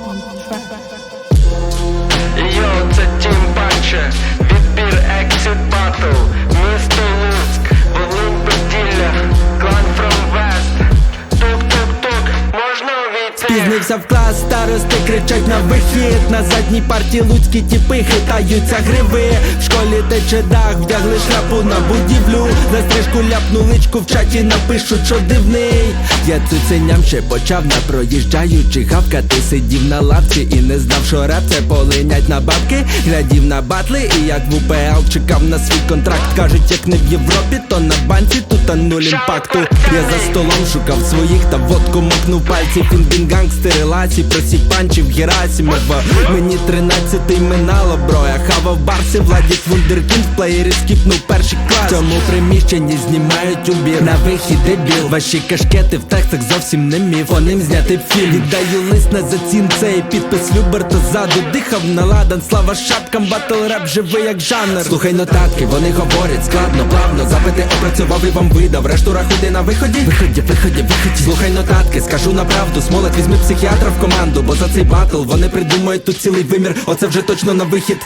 我们 увійти? Пізнився в клас, старости кричать на вихід. На задній парті луцькі тіпи хитаються гриви. В школі тече дах, вдягли шляпу на будівлю. За стрижку ляпну личку в чаті напишуть, що дивний. Я цуценям ще почав на проїжджаючи гавкати. Сидів на лавці і не знав, що реп це полинять на бабки. Глядів на батли і як в УПЛ чекав на свій контракт. Кажуть, як не в Європі, то на банці тут нуль імпакту Я за столом шукав своїх та водку макнув пальці. Фіндин гангстери ласі, просік панчів Герасимова Мені тринадцятий минало, бро Я хавав барси, Владік Вундеркінд В плеєрі скіпнув перший клас. В цьому приміщенні знімають убір На вихід дебіл Ваші кашкети в текстах зовсім не міф. По ним зняти фільм. Віддаю лист на зацін цей підпис Люберта ззаду. Дихав на ладан, слава шапкам, батл реп живий як жанр. Слухай нотатки, вони говорять складно, плавно. Запити опрацював і вам видав. Решту рахуйте на виході. Виході, виході, виході. Слухай нотатки, скажу на правду. Смолет візьми психіатра в команду Бо за цей батл вони придумають тут цілий вимір. Оце вже точно на вихід